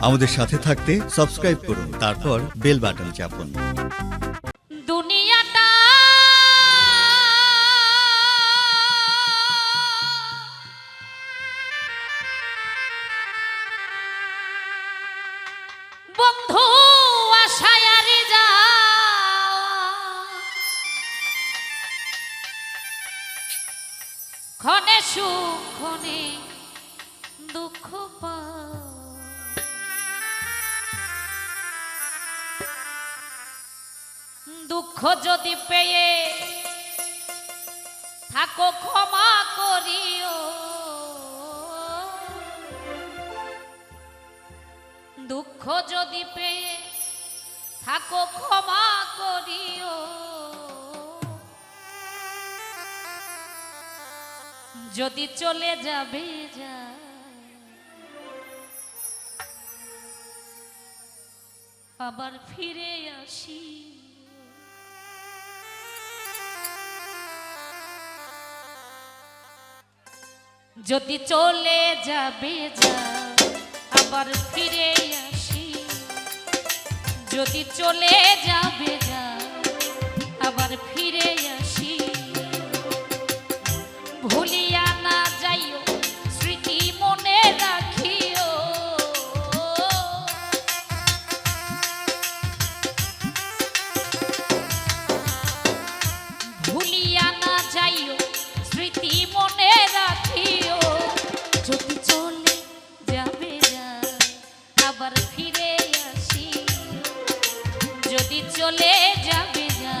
আমাদের সাথে থাকতে সাবস্ক্রাইব করুন, তারপর বেল বাটন চাপুন। দুনিয়াটা আশায় ক্ষণে সুখ দুঃখ পাও। দুঃখ যদি পেয়ে থাকো ক্ষমা করিও। দুঃখ যদি পেয়ে থাকো ক্ষমা করিও। যদি চলে যাবে যা। আবার ফিরে আসি। যদি চলে যাবে যা, আবার ফিরে আসি। যদি চলে যাবে যা, আবার ফিরে আসি। ভুলিয়া যদি চলে যাবে যা